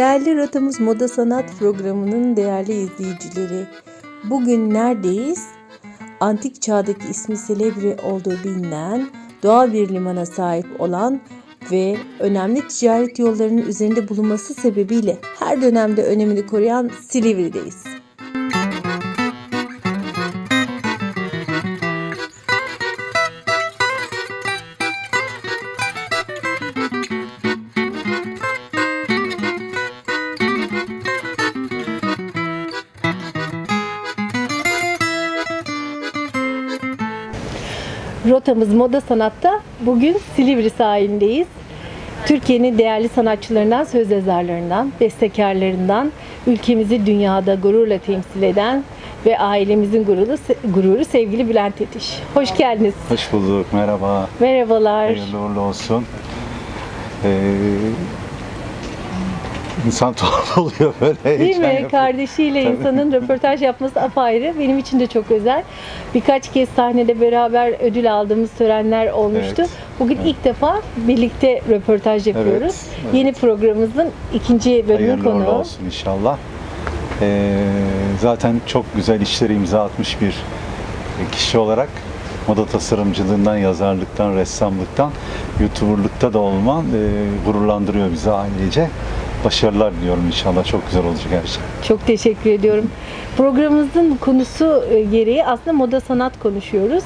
Değerli Rotamız Moda Sanat programının değerli izleyicileri, bugün neredeyiz? Antik çağdaki ismi Selebri olduğu bilinen, doğal bir limana sahip olan ve önemli ticaret yollarının üzerinde bulunması sebebiyle her dönemde önemini koruyan Silivri'deyiz. Rotamız Moda Sanat'ta bugün Silivri sahilindeyiz. Türkiye'nin değerli sanatçılarından, söz yazarlarından, bestekarlarından, ülkemizi dünyada gururla temsil eden ve ailemizin gururu, gururu sevgili Bülent Yetiş. Hoş geldiniz. Hoş bulduk, merhaba. Merhabalar. Hayırlı uğurlu olsun. Ee, insan tuhaf oluyor böyle. Değil mi? yapıyor. Kardeşiyle Tabii. insanın röportaj yapması apayrı. Benim için de çok özel. Birkaç kez sahnede beraber ödül aldığımız törenler olmuştu. Evet. Bugün ilk defa birlikte röportaj yapıyoruz. Evet, evet. Yeni programımızın ikinci bölümü Hayırlı konuğu. olsun inşallah. Ee, zaten çok güzel işlere imza atmış bir kişi olarak moda tasarımcılığından, yazarlıktan, ressamlıktan, youtuberlıkta da olman e, gururlandırıyor bizi ailece. Başarılar diliyorum inşallah. Çok güzel olacak her şey. Çok teşekkür ediyorum. Programımızın konusu e, gereği aslında moda sanat konuşuyoruz.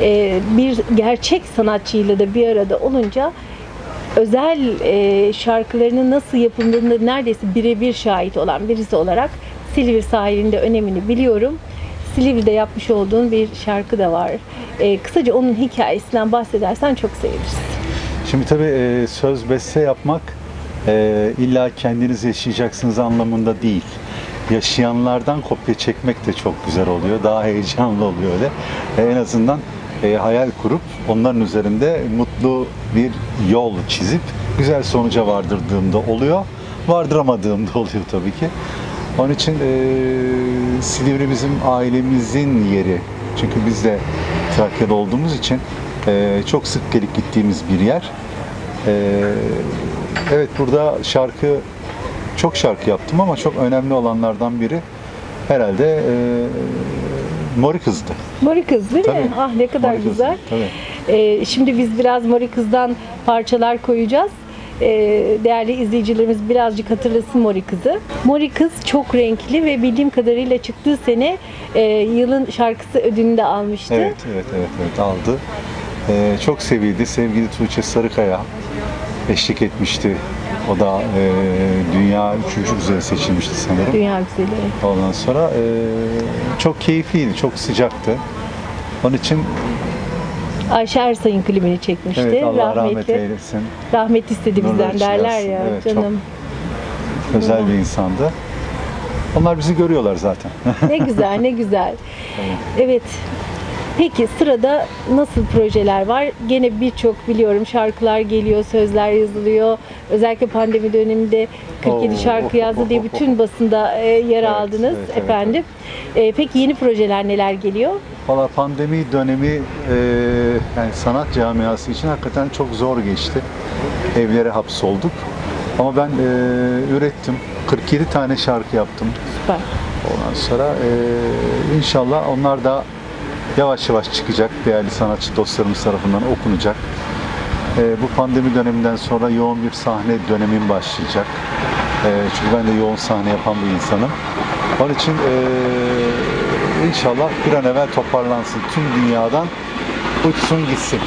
E, Bir gerçek sanatçıyla da bir arada olunca özel e, şarkılarının nasıl yapıldığında neredeyse birebir şahit olan birisi olarak Silivri sahilinde önemini biliyorum. Silivri'de yapmış olduğun bir şarkı da var. E, kısaca onun hikayesinden bahsedersen çok seviniriz. Şimdi tabii e, söz beste yapmak e, illa kendiniz yaşayacaksınız anlamında değil. Yaşayanlardan kopya çekmek de çok güzel oluyor. Daha heyecanlı oluyor öyle. E, en azından e, hayal kurup onların üzerinde mutlu bir yol çizip güzel sonuca vardırdığımda oluyor. Vardıramadığımda oluyor tabii ki. Onun için e, Silivri bizim ailemizin yeri. Çünkü biz de Trakya'da olduğumuz için e, çok sık gelip gittiğimiz bir yer. E, evet burada şarkı çok şarkı yaptım ama çok önemli olanlardan biri herhalde e, Mori Kız'dı. Mori Kız değil mi? Tabii. Ah ne kadar Mori güzel. tabii. Ee, şimdi biz biraz Mori Kız'dan parçalar koyacağız. Ee, değerli izleyicilerimiz birazcık hatırlasın Mori Kız'ı. Mori Kız çok renkli ve bildiğim kadarıyla çıktığı sene e, yılın şarkısı ödülünü de almıştı. Evet, evet, evet, evet aldı. E, çok sevildi. Sevgili Tuğçe Sarıkaya eşlik etmişti. O da e, dünya üçüncü güzeli seçilmişti sanırım. Dünya güzeli. Ondan sonra e, çok keyifliydi, çok sıcaktı. Onun için Ayşe Ersay'ın klibini çekmişti. evet Allah rahmet Rahmetli. eylesin. Rahmet istedi Nurlar bizden derler yatsın. ya Evet, çok canım. Özel bir insandı. Onlar bizi görüyorlar zaten. Ne güzel, ne güzel. Evet. Peki sırada nasıl projeler var? Gene birçok biliyorum şarkılar geliyor, sözler yazılıyor. Özellikle pandemi döneminde 47 Oo. şarkı yazdı diye bütün basında e, yer Evet, aldınız evet, evet, efendim. E, peki yeni projeler neler geliyor? Valla pandemi dönemi e, yani sanat camiası için hakikaten çok zor geçti. Evlere hapsolduk. Ama ben e, ürettim. 47 tane şarkı yaptım. Süper. Ondan sonra e, inşallah onlar da yavaş yavaş çıkacak. Değerli sanatçı dostlarımız tarafından okunacak. E, bu pandemi döneminden sonra yoğun bir sahne dönemim başlayacak. E, çünkü ben de yoğun sahne yapan bir insanım. Onun için e, inşallah bir an evvel toparlansın. Tüm dünyadan uçsun gitsin.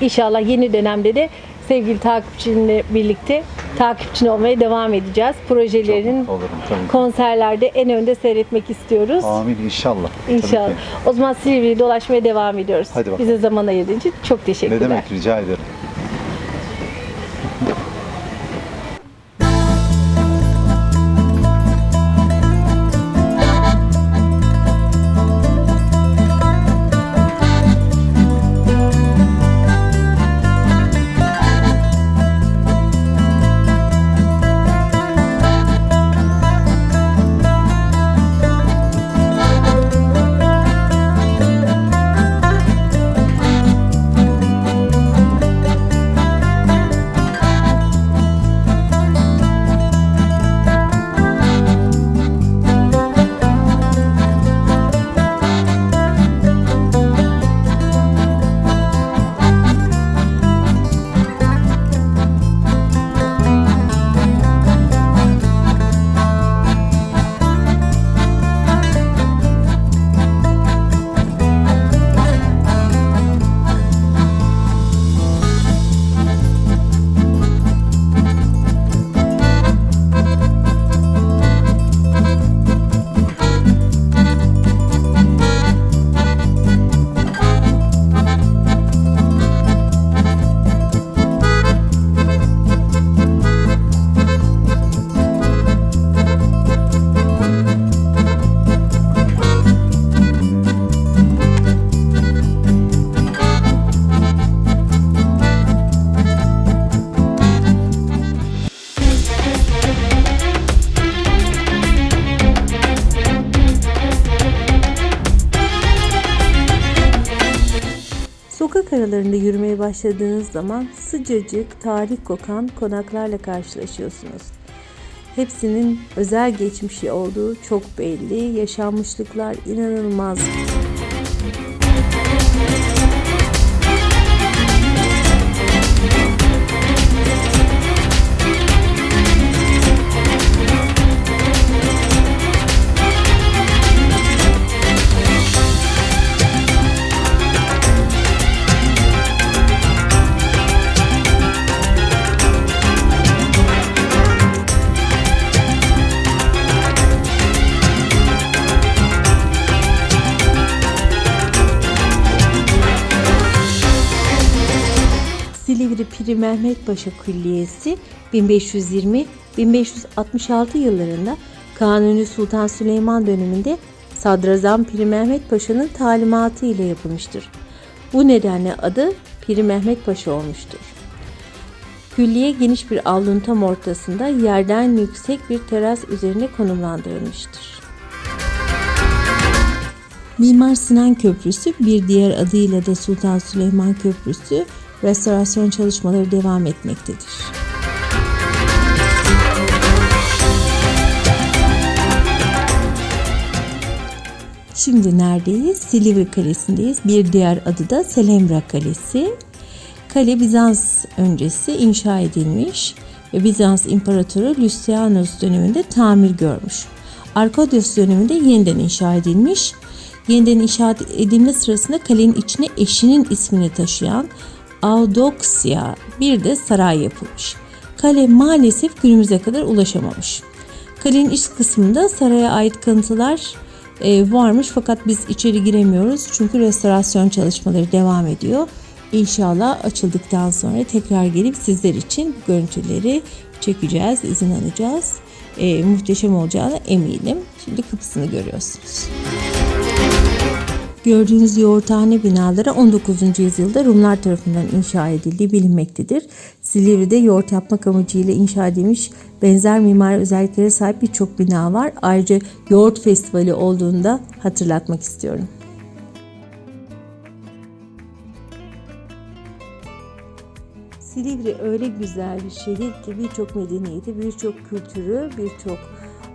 İnşallah yeni dönemde de sevgili takipçinle birlikte takipçin olmaya devam edeceğiz. Mutlu olurum tabii. konserlerde en önde seyretmek istiyoruz. Amin inşallah. Tabii ki. İnşallah. O zaman Silivri'yi dolaşmaya devam ediyoruz. Hadi bakalım. Bize zaman ayırdığın için çok teşekkürler. Ne demek rica ederim. Sokak aralarında yürümeye başladığınız zaman sıcacık, tarih kokan konaklarla karşılaşıyorsunuz. Hepsinin özel geçmişi olduğu çok belli, yaşanmışlıklar inanılmaz. Piri Mehmet Paşa Külliyesi 1520-1566 yıllarında Kanuni Sultan Süleyman döneminde Sadrazam Piri Mehmet Paşa'nın talimatı ile yapılmıştır. Bu nedenle adı Piri Mehmet Paşa olmuştur. Külliye geniş bir avlunun tam ortasında yerden yüksek bir teras üzerine konumlandırılmıştır. Mimar Sinan Köprüsü bir diğer adıyla da Sultan Süleyman Köprüsü restorasyon çalışmaları devam etmektedir. Şimdi neredeyiz? Silivri Kalesi'ndeyiz. Bir diğer adı da Selemra Kalesi. Kale Bizans öncesi inşa edilmiş ve Bizans İmparatoru Lucianus döneminde tamir görmüş. Arkadios döneminde yeniden inşa edilmiş. Yeniden inşa edilme sırasında kalenin içine eşinin ismini taşıyan Audoxia bir de saray yapılmış. Kale maalesef günümüze kadar ulaşamamış. Kalenin iç kısmında saraya ait kanıtlar e, varmış fakat biz içeri giremiyoruz çünkü restorasyon çalışmaları devam ediyor. İnşallah açıldıktan sonra tekrar gelip sizler için görüntüleri çekeceğiz, izin alacağız. E, muhteşem olacağına eminim. Şimdi kapısını görüyorsunuz. Gördüğünüz yoğurthane binaları 19. yüzyılda Rumlar tarafından inşa edildiği bilinmektedir. Silivri'de yoğurt yapmak amacıyla inşa edilmiş benzer mimari özelliklere sahip birçok bina var. Ayrıca yoğurt festivali olduğunda hatırlatmak istiyorum. Silivri öyle güzel bir şehir ki birçok medeniyeti, birçok kültürü, birçok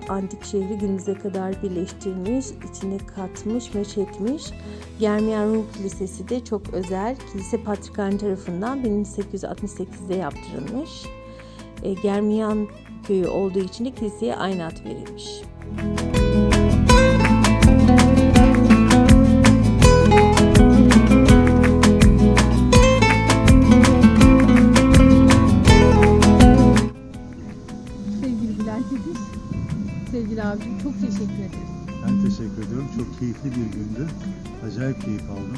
antik şehri günümüze kadar birleştirmiş, içine katmış ve çekmiş. Germiyan Rum Kilisesi de çok özel. Kilise Patrikhane tarafından 1868'de yaptırılmış. E, Germiyan köyü olduğu için de kiliseye aynı ad verilmiş. Sevgili abicim çok teşekkür ederim. Ben teşekkür ediyorum. Çok keyifli bir gündü. Acayip keyif aldım.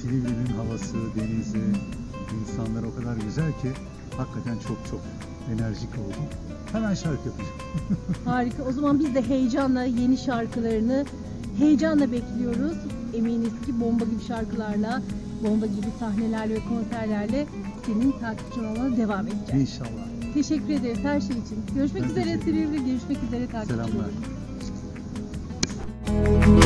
Silivri'nin havası, denizi, insanlar o kadar güzel ki hakikaten çok çok enerjik oldum. Hemen şarkı yapacağım. Harika. O zaman biz de heyecanla yeni şarkılarını heyecanla bekliyoruz. Eminiz ki bomba gibi şarkılarla, bomba gibi sahnelerle ve konserlerle senin takipçin olmana devam edeceğiz. İnşallah. Teşekkür ederiz her şey için. Görüşmek Ben üzere. Silivri, görüşmek üzere takipçilerim. Selamlar.